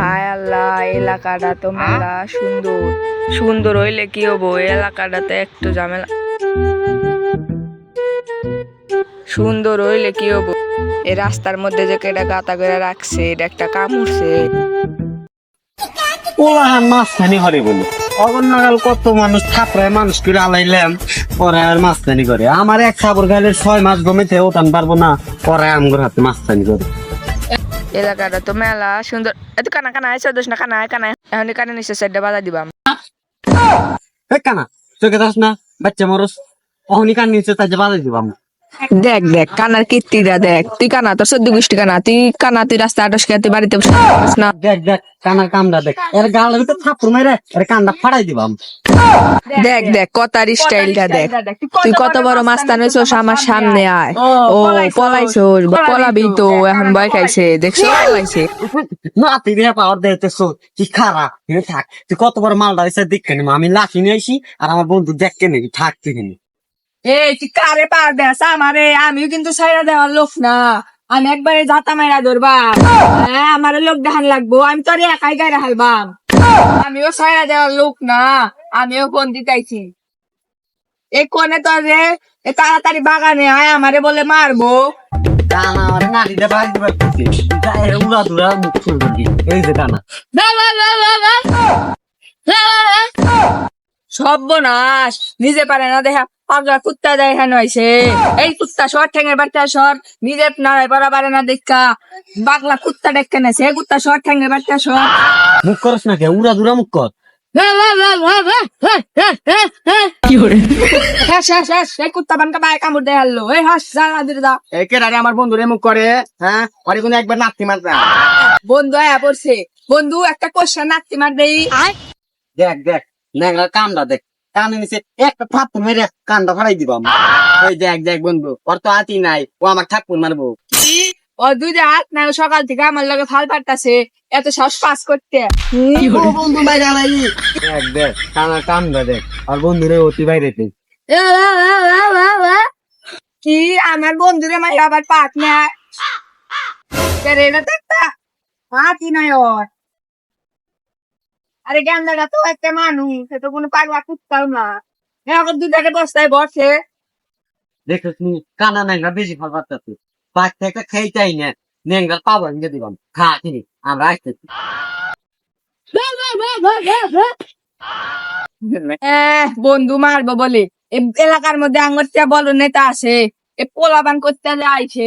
হায় আল্লাহ এলাকাটা তো মেলা সুন্দর। সুন্দর হইলে কি হব? এলাকাটাতে একটু ঝামেলা। সুন্দর হইলে কি হব? এই রাস্তার মধ্যে যে কেটা গাতা করে রাখছে এটা একটা কামড়ছে। ওলাহান মাঝখানি হরে বলে অগর নাগাল কত মানুষ থাপড়ায় মানুষ করে আলাইলাম পরে আর মাঝখানি করে। আমার এক সাবর গাইলে ছয় মাস গমেতে ওঠান পারব না পরে আমগর হাতে মাঝখানি করে। এলাকাটা তো মেলা, সুন্দর। এত কানা কানা আছে দোষ না, কানা কানা। এখন কানে নিচে সাইডে বাধা দিবাম। কানা চোখে দাস না, বাচ্চা মরস। অহনি কান নিচে তাই বাধা দিবাম। দেখ দেখ কানার কীর্তিটা দেখ। তুই কানা তোর সদ্য গোষ্ঠী কানা। তুই কানা তুই রাস্তা আটস খেয়ে তুই বাড়িতে বসে না। দেখ দেখ কানার কামটা দেখ। এর গালের ভিতরে থাপ্পড় মেরে এর কানটা ফাড়াই দিবাম দেখ দেখ কথার স্টাইলটা দেখ। তুই কত বড় মাস্তান হয়েছিস আমার সামনে আয়। ও পলাইছোস পলাবি তো এখন ভয় খাইছে। দেখছ পলাইছে। না তুই দিয়ে পাওয়ার দেখতেছ কি খারাপ এখানে থাক। তুই কত বড় মালটা দেখকে নিবো আমি লাঠি নিয়ে আসি আর আমার বন্ধু দেখকে নেবি থাক তুই। এই তুই কারে পার দেস আমারে আমিও কিন্তু সাইরা দেওয়ার লোক না। আমি একবারে জাতা মাইরা ধরবা। হ্যাঁ আমার লোক দেখান লাগবো। আমি তোর একাই গায়ে হালবাম আমিও সাইরা দেওয়ার লোক না। আমিও কোন দিতাইছি। এই কোনে তোর রে এ তাড়াতাড়ি বাগানে আয় আমারে বলে মারবো। সর্বনাশ। নিজে পারে না দেখা। পাগলা কুত্তা দেয় হেন হয়েছে এই কুত্তা সর ঠেঙের বাড়িতে সর নিজে নাড়াই পারা পারে না দেখা পাগলা কুত্তা ডেকে নেছে এই কুত্তা সর ঠেঙের বাড়িতে সর মুখ করস না কে উড়া দুরা মুখ কর হ্যাঁ হ্যাঁ হ্যাঁ আমার বন্ধু রে মুখ করে হ্যাঁ ওরে কোনো একবার নাতি মারতা বন্ধু আয়া পড়ছে বন্ধু একটা কোশ্চেন নাতি মার দেই দেখ দেখ কামটা দেখ কানে নিচে একটা থাপ্পড় মেরে কানটা ফাড়াই দিবাম ওই দেখ দেখ বন্ধু ওর তো হাতি নাই ও আমার মারবো। ও দুইটা হাত না সকাল থেকে আমার লগে ফাল পারতাছে এত সাহস পাস করতে। বন্ধু বাইরে আলাই দেখ দেখ কানার কামটা দেখ আর বন্ধু রে অতি বাইরে কি আমার বন্ধুরে মাই আবার পাক না এটা তো ওর। আরে গেন্দাটা তো একটা মানুষ সে তো কোনো পাগলা কুত্তাও না। এখন দুটাকে বস্তায় বসে। দেখছিস নি কানা ন্যাংরা বেশি ফল পাচ্ছে পাক থেকে খাই চাই না পাবো দিবাম খা চিনি আমরা আসতেছি। এহ, বন্ধু মারবো বলে। এ এলাকার মধ্যে আঙ্গুর বড় নেতা আছে এ পোলাবান করতে আইছে